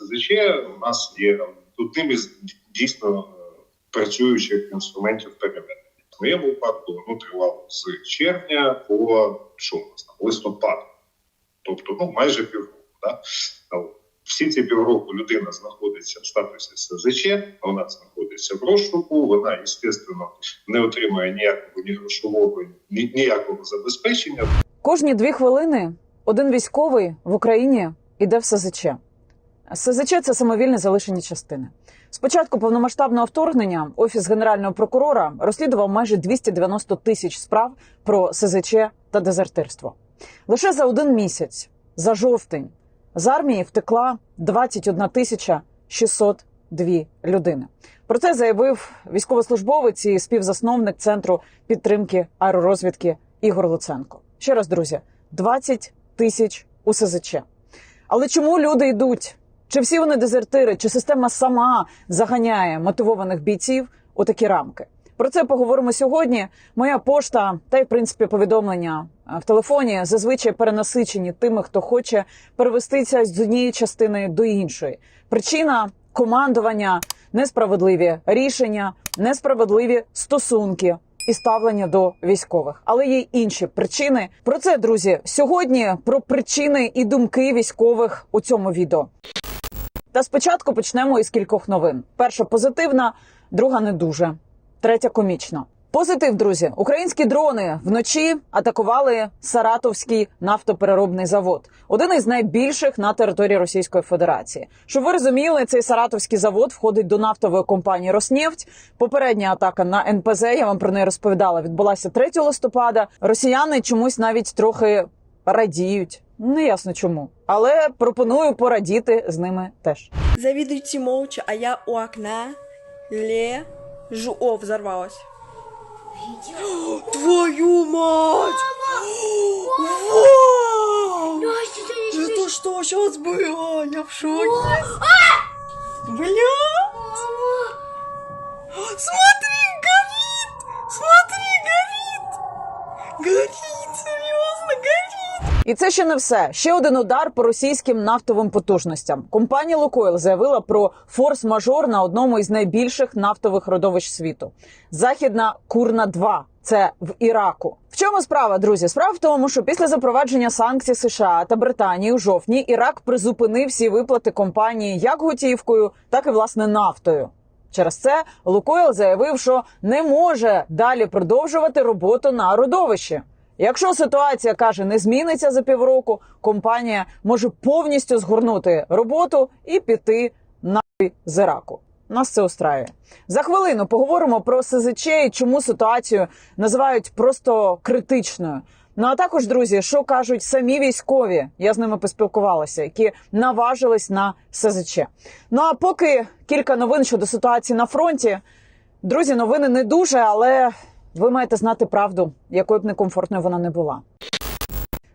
СЗЧ у нас є одним із дійсно е, працюючих інструментів переведення. В моєму випадку воно тривало з червня по що у нас тобто ну майже півроку. Да? Всі ці півроку людина знаходиться в статусі СЗЧ, вона знаходиться в розшуку, вона, звісно, не отримує ніякого ні грошового, ні ніякого забезпечення. Кожні дві хвилини один військовий в Україні іде в СЗЧ. СЗЧ це самовільне залишені частини. Спочатку повномасштабного вторгнення офіс генерального прокурора розслідував майже 290 тисяч справ про СЗЧ та дезертирство. Лише за один місяць, за жовтень, з армії втекла 21 тисяча 602 людини. Про це заявив військовослужбовець і співзасновник центру підтримки аеророзвідки Ігор Луценко. Ще раз, друзі, 20 тисяч у СЗЧ. Але чому люди йдуть? Чи всі вони дезертири, чи система сама заганяє мотивованих бійців у такі рамки? Про це поговоримо сьогодні. Моя пошта та й в принципі повідомлення в телефоні зазвичай перенасичені тими, хто хоче перевестися з однієї частини до іншої. Причина командування, несправедливі рішення, несправедливі стосунки. І ставлення до військових, але є інші причини. Про це друзі сьогодні про причини і думки військових у цьому відео. Та спочатку почнемо із кількох новин: перша позитивна, друга не дуже, третя комічна. Позитив, друзі, українські дрони вночі атакували Саратовський нафтопереробний завод, один із найбільших на території Російської Федерації. Щоб ви розуміли, цей саратовський завод входить до нафтової компанії Роснефть. Попередня атака на НПЗ, я вам про неї розповідала, відбулася 3 листопада. Росіяни чомусь навіть трохи радіють. Не ясно чому, але пропоную порадіти з ними теж. Завидуйте молча, а я у окна лежу. О, взорвалась. Твою мать! Вау! Это что сейчас было? Я в шоке. Бля! Смотри, І це ще не все. Ще один удар по російським нафтовим потужностям. Компанія Лукойл заявила про форс-мажор на одному із найбільших нафтових родовищ світу Західна Курна 2 це в Іраку. В чому справа, друзі? Справа в тому, що після запровадження санкцій США та Британії у жовтні Ірак призупинив всі виплати компанії як готівкою, так і власне нафтою. Через це Лукойл заявив, що не може далі продовжувати роботу на родовищі. Якщо ситуація каже не зміниться за півроку, компанія може повністю згорнути роботу і піти на з Іраку. Нас це устраює. За хвилину поговоримо про СЗЧ і чому ситуацію називають просто критичною. Ну а також, друзі, що кажуть самі військові, я з ними поспілкувалася, які наважились на СЗЧ. Ну а поки кілька новин щодо ситуації на фронті, друзі, новини не дуже, але ви маєте знати правду, якою б некомфортною вона не була.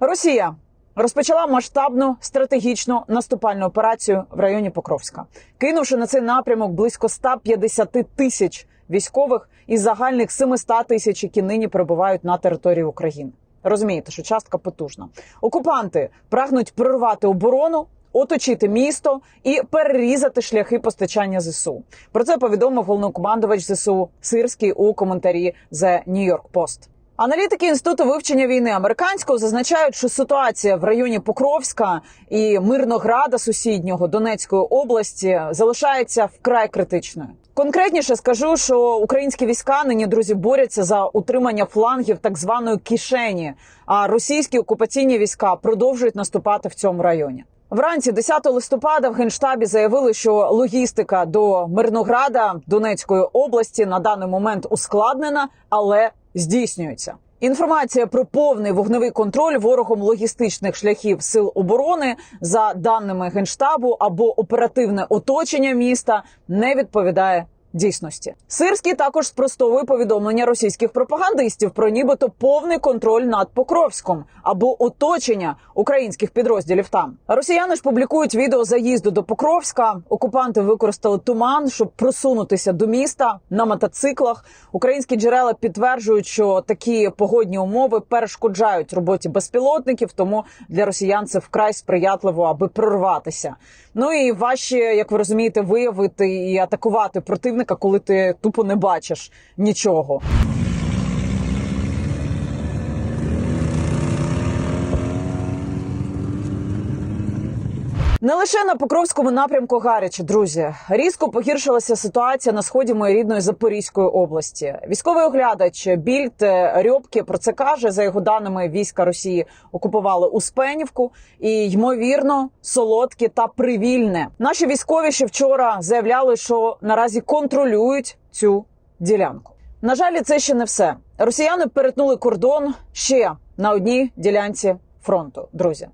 Росія розпочала масштабну стратегічну наступальну операцію в районі Покровська, кинувши на цей напрямок близько 150 тисяч військових із загальних 700 тисяч, які нині перебувають на території України. Розумієте, що частка потужна. Окупанти прагнуть прорвати оборону. Оточити місто і перерізати шляхи постачання зсу. Про це повідомив головнокомандувач зсу Сирський у коментарі The New York Post. Аналітики інституту вивчення війни американського зазначають, що ситуація в районі Покровська і Мирнограда сусіднього Донецької області залишається вкрай критичною. Конкретніше скажу, що українські війська нині друзі борються за утримання флангів так званої кишені. А російські окупаційні війська продовжують наступати в цьому районі. Вранці 10 листопада в генштабі заявили, що логістика до Мирнограда Донецької області на даний момент ускладнена, але здійснюється. Інформація про повний вогневий контроль ворогом логістичних шляхів сил оборони за даними генштабу або оперативне оточення міста не відповідає дійсності. Сирський також спростовує повідомлення російських пропагандистів про нібито повний контроль над Покровськом або оточення українських підрозділів там. Росіяни ж публікують відео заїзду до Покровська. Окупанти використали туман, щоб просунутися до міста на мотоциклах. Українські джерела підтверджують, що такі погодні умови перешкоджають роботі безпілотників, тому для росіян це вкрай сприятливо, аби прорватися. Ну і важче, як ви розумієте, виявити і атакувати противника, коли ти тупо не бачиш нічого. Не лише на Покровському напрямку гаряче, друзі. Різко погіршилася ситуація на сході моєї рідної Запорізької області. Військовий оглядач Більд Рьобки про це каже. За його даними, війська Росії окупували Успенівку і ймовірно солодке та привільне. Наші військові ще вчора заявляли, що наразі контролюють цю ділянку. На жаль, це ще не все. Росіяни перетнули кордон ще на одній ділянці фронту. Друзі.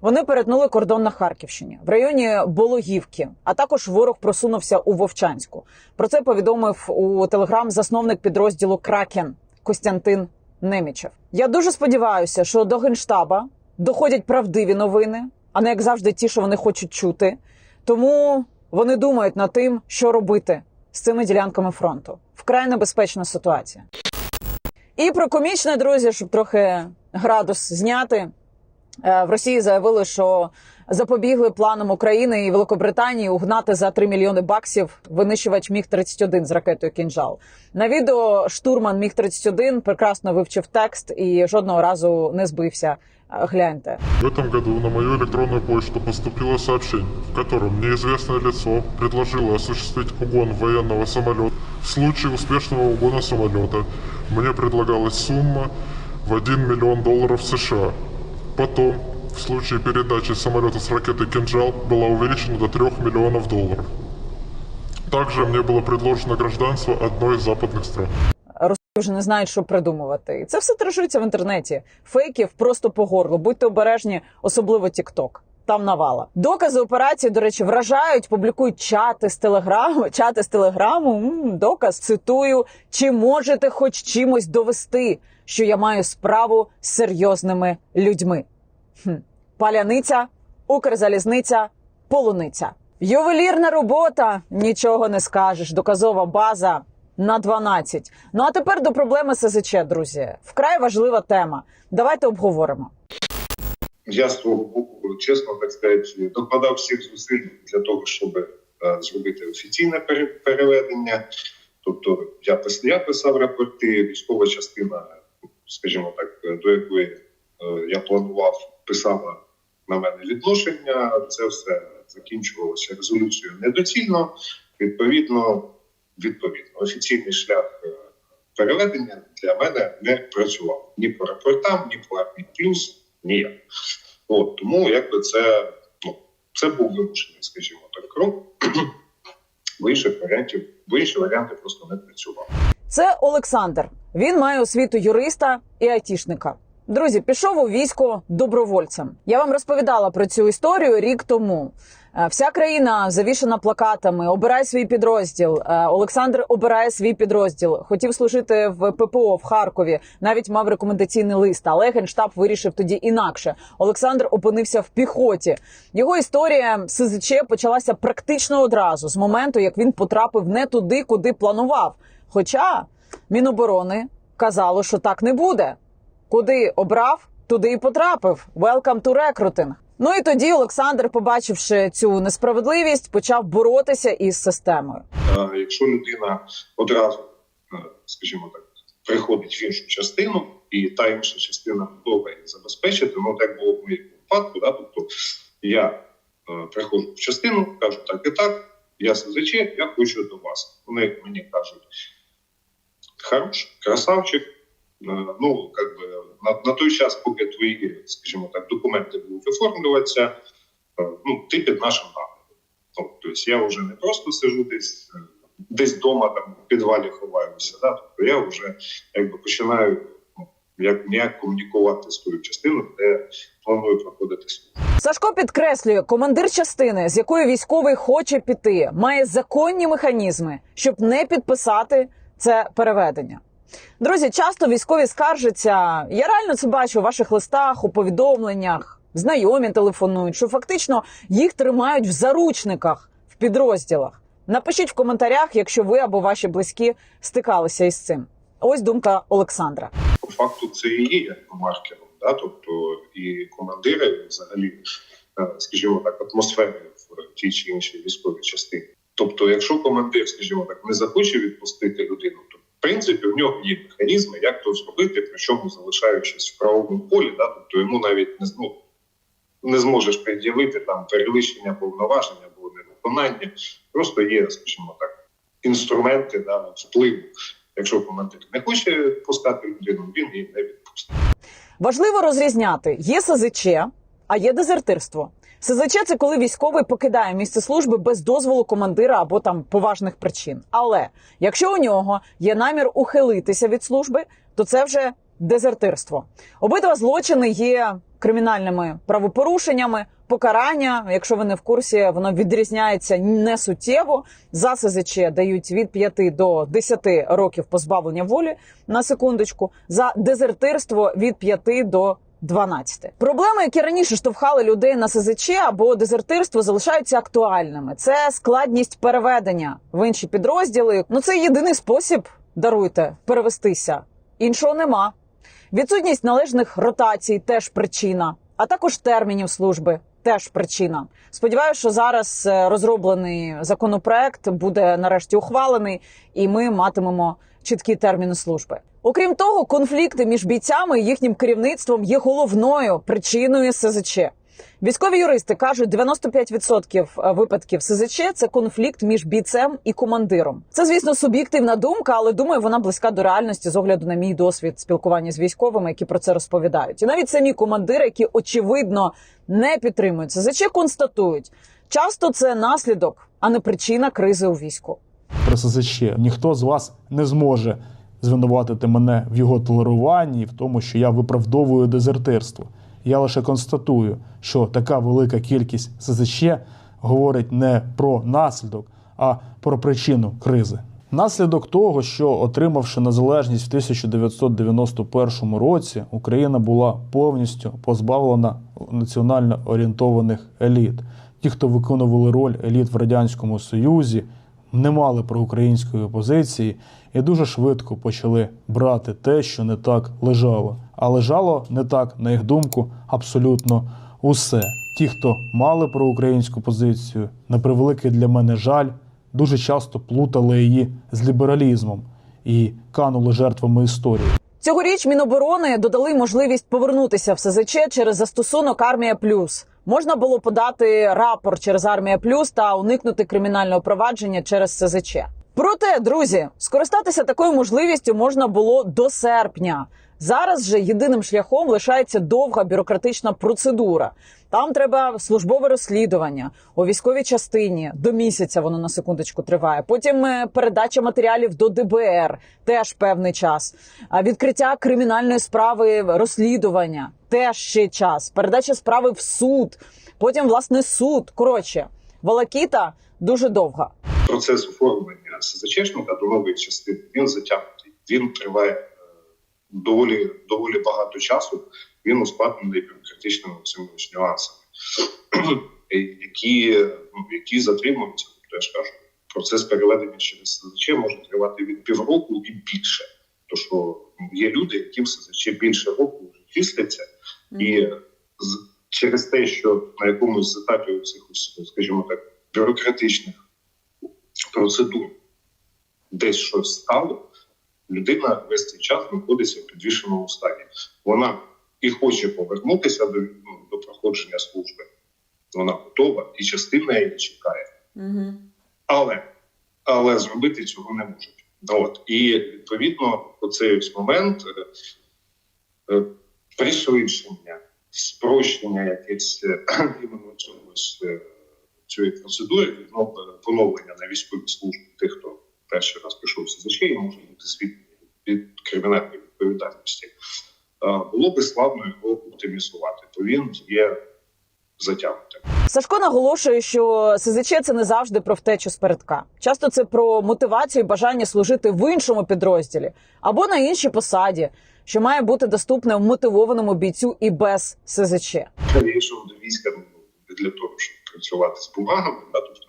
Вони перетнули кордон на Харківщині в районі Бологівки, а також ворог просунувся у Вовчанську. Про це повідомив у телеграм засновник підрозділу Кракен Костянтин Немічев. Я дуже сподіваюся, що до генштаба доходять правдиві новини, а не як завжди ті, що вони хочуть чути. Тому вони думають над тим, що робити з цими ділянками фронту. Вкрай небезпечна ситуація. І про комічне, друзі, щоб трохи градус зняти. Е, В Росії заявили, що запобігли планам України і Великобританії угнати за 3 мільйони баксів винищувач Міг 31 з ракетою Кінжал. На відео штурман Міг 31 прекрасно вивчив текст і жодного разу не збився. Е, Гляньте. В этом году на мою электронную почту поступило сообщение, в котором неизвестное лицо предложило осуществить угон военного самолета. В случае успешного угона самолета мне предлагалась сумма в 1 миллион долларов США. Потом, в случае передачи самолета с ракетой «Кинжал» была увеличена до 3 миллионов долларов. Также мне было предложено гражданство одной из западных стран. Росії вже не знають, що придумувати. І це все тражується в інтернеті. Фейків просто по горлу. Будьте обережні, особливо TikTok. Там навала. Докази операції, до речі, вражають, публікують чати з телеграму. Чати з телеграму. М, доказ цитую: чи можете хоч чимось довести, що я маю справу з серйозними людьми? Хм. Паляниця, Укрзалізниця, полуниця. Ювелірна робота, нічого не скажеш. Доказова база на 12. Ну а тепер до проблеми СЗЧ, друзі. Вкрай важлива тема. Давайте обговоримо. Я з свого боку, чесно так сказати, докладав всіх зусиль для того, щоб е, зробити офіційне пере- переведення. Тобто я я писав рапорти, військова частина, скажімо так, до якої е, я планував, писала на мене відношення. Це все закінчувалося резолюцією недоцільно. Відповідно, відповідно, офіційний шлях е, переведення для мене не працював ні по рапортам, ні по армії плюс, ніяк. От тому, якби це ну це був вимушений, скажімо так, крок. Інших варіантів, бо інші варіанти просто не працювали. Це Олександр. Він має освіту юриста і айтішника. Друзі, пішов у військо добровольцем. Я вам розповідала про цю історію рік тому. Е, Вся країна завішана плакатами. Обирай свій підрозділ. Е, Олександр обирає свій підрозділ. Хотів служити в ППО в Харкові. Навіть мав рекомендаційний лист. Але генштаб вирішив тоді інакше. Олександр опинився в піхоті. Його історія СЗЧ почалася практично одразу з моменту, як він потрапив не туди, куди планував. Хоча Міноборони казало, що так не буде. Куди обрав, туди і потрапив. Welcome to recruiting. Ну і тоді Олександр, побачивши цю несправедливість, почав боротися із системою. Е, Якщо людина одразу, е, скажімо так, приходить в іншу частину, і та інша частина готова її забезпечити, ну так було в моєму випадку. Да? Тобто я е, приходжу в частину, кажу так і так, я СЗЧ, я хочу до вас. Вони мені кажуть, хорош, красавчик. Е, Ну, как би на, на той час, поки твої, скажімо так, документи будуть оформлюватися, е, ну, ти під нашим наглядом. Ну, тобто я вже не просто сижу десь е, десь вдома, там в підвалі ховаюся. Да? Тобто я вже якби починаю ну, як ніяк комунікувати з тою частиною, де планую проходити службу. Сашко підкреслює, командир частини, з якої військовий хоче піти, має законні механізми, щоб не підписати це переведення. Друзі, часто військові скаржаться. Я реально це бачу у ваших листах, у повідомленнях. Знайомі телефонують, що фактично їх тримають в заручниках в підрозділах. Напишіть в коментарях, якщо ви або ваші близькі стикалися із цим. Ось думка Олександра. По факту це і є маркером, да? тобто і командири, взагалі, е, скажімо так, атмосфери в тій чи іншій військовій частині. Тобто, якщо командир, скажімо так, не захоче відпустити людину, принципі в нього є механізми, як то зробити, причому залишаючись в правовому полі, да? тобто йому навіть не ну, не зможеш пред'явити там перевищення повноважень або невиконання. Просто є, скажімо так, інструменти да, впливу. Якщо командир не хоче пускати людину, він її не відпустить. Важливо розрізняти: є СЗЧ, а є дезертирство. СЗЧ це коли військовий покидає місце служби без дозволу командира або там поважних причин. Але якщо у нього є намір ухилитися від служби, то це вже дезертирство. Обидва злочини є кримінальними правопорушеннями. Покарання, якщо ви не в курсі, воно відрізняється не суттєво. За СЗЧ дають від 5 до 10 років позбавлення волі на секундочку. За дезертирство від 5 до 12. Проблеми, які раніше штовхали людей на СЗЧ або дезертирство, залишаються актуальними. Це складність переведення в інші підрозділи. Ну це єдиний спосіб даруйте перевестися. Іншого нема. Відсутність належних ротацій теж причина, а також термінів служби. Теж причина. Сподіваюся, що зараз е, розроблений законопроект буде нарешті ухвалений, і ми матимемо чіткі терміни служби. Окрім того, конфлікти між бійцями і їхнім керівництвом є головною причиною СЗЧ. Військові юристи кажуть, 95% випадків СЗЧ – це конфлікт між бійцем і командиром. Це, звісно, суб'єктивна думка, але думаю, вона близька до реальності з огляду на мій досвід спілкування з військовими, які про це розповідають. І навіть самі командири, які очевидно не підтримують СЗЧ, констатують, часто це наслідок, а не причина кризи у війську. про СЗЧ. Ніхто з вас не зможе звинуватити мене в його толеруванні в тому, що я виправдовую дезертирство. Я лише констатую, що така велика кількість СЗЧ говорить не про наслідок, а про причину кризи. Наслідок того, що отримавши незалежність в 1991 році, Україна була повністю позбавлена національно орієнтованих еліт. Ті, хто виконували роль еліт в радянському союзі, не мали проукраїнської позиції і дуже швидко почали брати те, що не так лежало. А лежало не так, на їх думку, абсолютно усе. Ті, хто мали проукраїнську позицію, на превеликий для мене жаль, дуже часто плутали її з лібералізмом і канули жертвами історії. Цьогоріч Міноборони додали можливість повернутися в СЗЧ через застосунок Армія Плюс. Можна було подати рапорт через Армія Плюс та уникнути кримінального провадження через СЗЧ. Проте, друзі, скористатися такою можливістю можна було до серпня. Зараз же єдиним шляхом лишається довга бюрократична процедура. Там треба службове розслідування у військовій частині. До місяця воно на секундочку триває. Потім е, передача матеріалів до ДБР теж певний час. Відкриття кримінальної справи розслідування теж ще час. Передача справи в суд. Потім власне суд. Коротше, волокіта дуже довга. Процес оформлення СЗЧшника до нової частини він затягнутий. Він триває е, доволі доволі багато часу. Він ускладнений бюрократичними цими нюансами, е, які, ну, які затримуються. Тобто я ж кажу, процес переведення через СЗЧ може тривати від півроку і більше. То що ну, є люди, яким СЗЧ більше року вже числяться, і з, через те, що на якомусь з етапів цих, скажімо так, бюрократичних процедур десь щось стало, людина весь цей час знаходиться в підвішеному стані. Вона і хоче повернутися до, ну, до проходження служби. Вона готова, і частина її чекає. Але, але зробити цього не можуть. От. І відповідно оцей ось момент е, е, пришвидшення, спрощення якесь е, іменно цього ось, е, цієї процедури поновлення на військовій службі тих, хто перший раз пішов СЗЧ і може бути звільнений від кримінальної відповідальності, е, було би складно його оптимізувати. То він є затягнути. Сашко наголошує, що СЗЧ це не завжди про втечу з передка. Часто це про мотивацію і бажання служити в іншому підрозділі або на іншій посаді, що має бути доступне мотивованому бійцю і без СЗЧ. Я вийшов до війська ну, для того, щоб працювати з бумагами. Да, тобто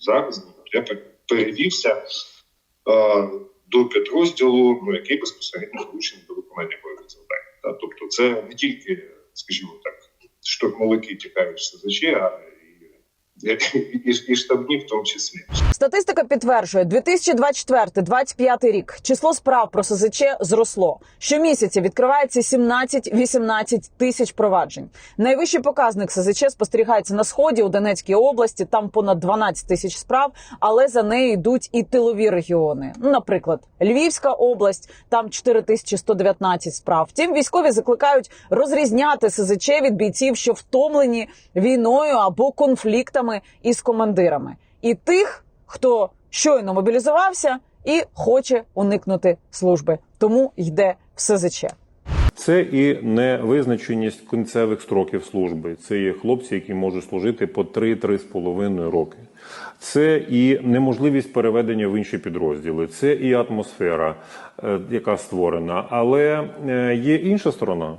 зараз ну, я пер- перевівся а, до підрозділу, ну, який безпосередньо залучений до виконання бойових завдань. Да, тобто, це не тільки, скажімо так, штурмовики тікають з СЗЧ, а і, і, штабні в тому числі. Статистика підтверджує, 2024-2025 рік число справ про СЗЧ зросло. Щомісяця відкривається 17-18 тисяч проваджень. Найвищий показник СЗЧ спостерігається на сході у Донецькій області. Там понад 12 тисяч справ, але за нею йдуть і тилові регіони. Ну, наприклад, Львівська область, там 4119 справ. Втім, військові закликають розрізняти СЗЧ від бійців, що втомлені війною або конфліктами із командирами, і тих, хто щойно мобілізувався і хоче уникнути служби, тому йде в СЗЧ. Це і невизначеність кінцевих строків служби. Це є хлопці, які можуть служити по 3-3,5 роки. Це і неможливість переведення в інші підрозділи. Це і атмосфера, е, яка створена. Але е, є інша сторона.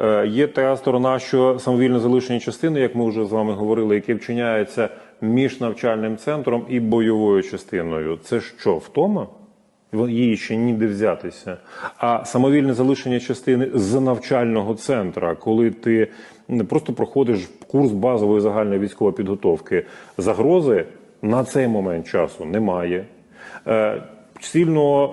Е, Є та сторона, що самовільне залишення частини, як ми вже з вами говорили, яке вчиняється між навчальним центром і бойовою частиною. Це що, втома? її ще ніде взятися. А самовільне залишення частини з навчального центра, коли ти просто проходиш курс базової загальної військової підготовки, загрози на цей момент часу немає. Е, Сильно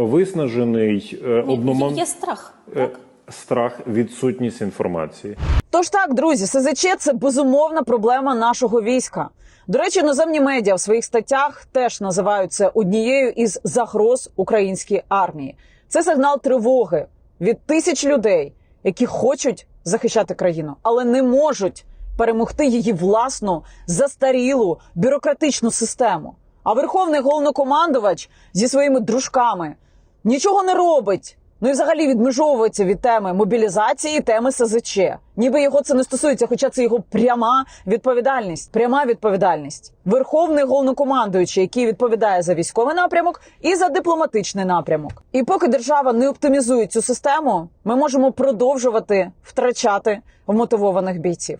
е, виснажений е, обноман... Є страх. е, страх, відсутність інформації. Тож так, друзі, СЗЧ це безумовна проблема нашого війська. До речі, іноземні медіа в своїх статтях теж називають це однією із загроз українській армії. Це сигнал тривоги від тисяч людей, які хочуть захищати країну, але не можуть перемогти її власну застарілу бюрократичну систему. А верховний головнокомандувач зі своїми дружками нічого не робить. Ну і взагалі відмежовується від теми мобілізації теми СЗЧ. Ніби його це не стосується, хоча це його пряма відповідальність. Пряма відповідальність. Верховний головнокомандуючий, який відповідає за військовий напрямок і за дипломатичний напрямок. І поки держава не оптимізує цю систему, ми можемо продовжувати втрачати вмотивованих бійців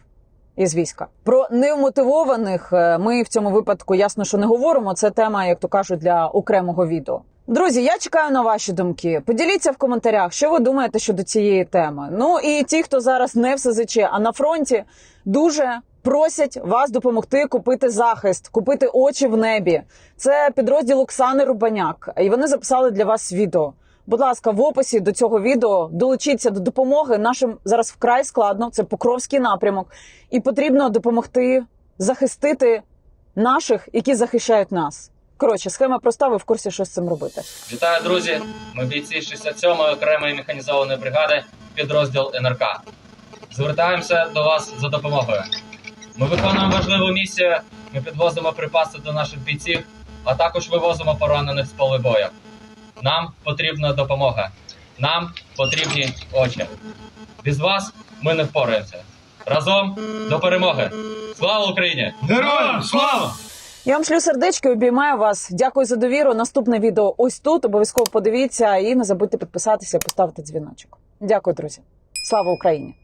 із війська. Про невмотивованих е, ми в цьому випадку ясно, що не говоримо. Це тема, як то кажуть, для окремого відео. Друзі, я чекаю на ваші думки. Поділіться в коментарях, що ви думаєте щодо цієї теми. Ну і ті, хто зараз не в СЗЧ, а на фронті, дуже просять вас допомогти купити захист, купити очі в небі. Це підрозділ Оксани Рубаняк, і вони записали для вас відео. Будь ласка, в описі до цього відео долучіться до допомоги. Нашим зараз вкрай складно. Це Покровський напрямок, і потрібно допомогти захистити наших, які захищають нас. Коротше, схема проста. Ви в курсі, що з цим робити. Вітаю, друзі! Ми бійці 67-ї окремої механізованої бригади, підрозділ НРК. Звертаємося до вас за допомогою. Ми виконуємо важливу місію. Ми підвозимо припаси до наших бійців, а також вивозимо поранених з поля бою. Нам потрібна допомога. Нам потрібні очі. Без вас ми не впораємося. Разом до перемоги! Слава Україні! Героям слава! Я вам шлю сердечки, обіймаю вас. Дякую за довіру. Наступне відео ось тут. Обов'язково подивіться і не забудьте підписатися, поставити дзвіночок. Дякую, друзі. Слава Україні!